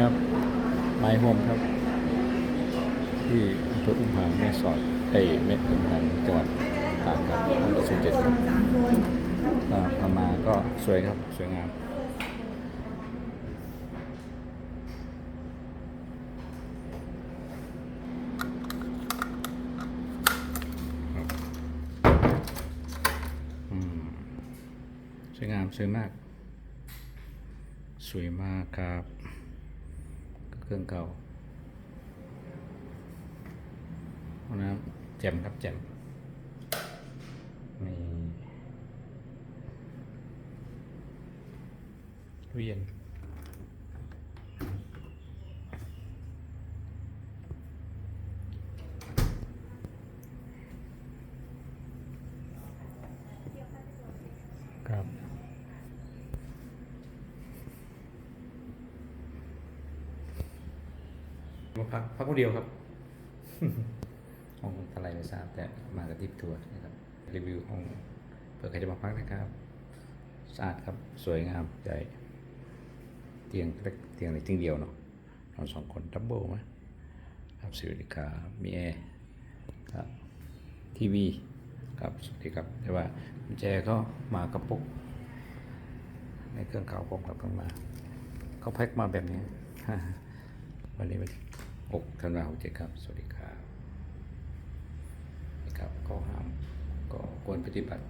ครับไม้โฮมครับ ที่อำเภออุ้มผางแม่สอดไอ้แม่อุ้มผางจังหวัดตากครับอำเภอสุเจ็ดครับอ่าพมาก็สวยครับ สวยงามสวยงามสวยมาก สวยมากครับ เครื่องเก่าห้องน้ำแจ่มครับแจ่มมีตู้เย็น มาพักพักคนเดียวครับห้องอะไรไม่ทราบแต่มากับทิปทัวร์นะครับรีวิวห้องเผื่อใครจะมาพักนะครับสะอาดครับสวยงามใหญ่เตียงเตียงเล็กเตียงเดียวเนาะนอนสองคนดับเบิลไหมครับสวัสดีครับมีแอร์ครับทีวีครับสวัสดีครับแต่ว่ากุญแจก็มากระปุก ในเครื่องเก่าผมครับต้องมาเขาแพ็คมาแบบนี้ วันนี้วันที่6ธันวาคมเจ็ดครับ สวัสดีครับนะครับข้อห้ามก็ควรปฏิบัติ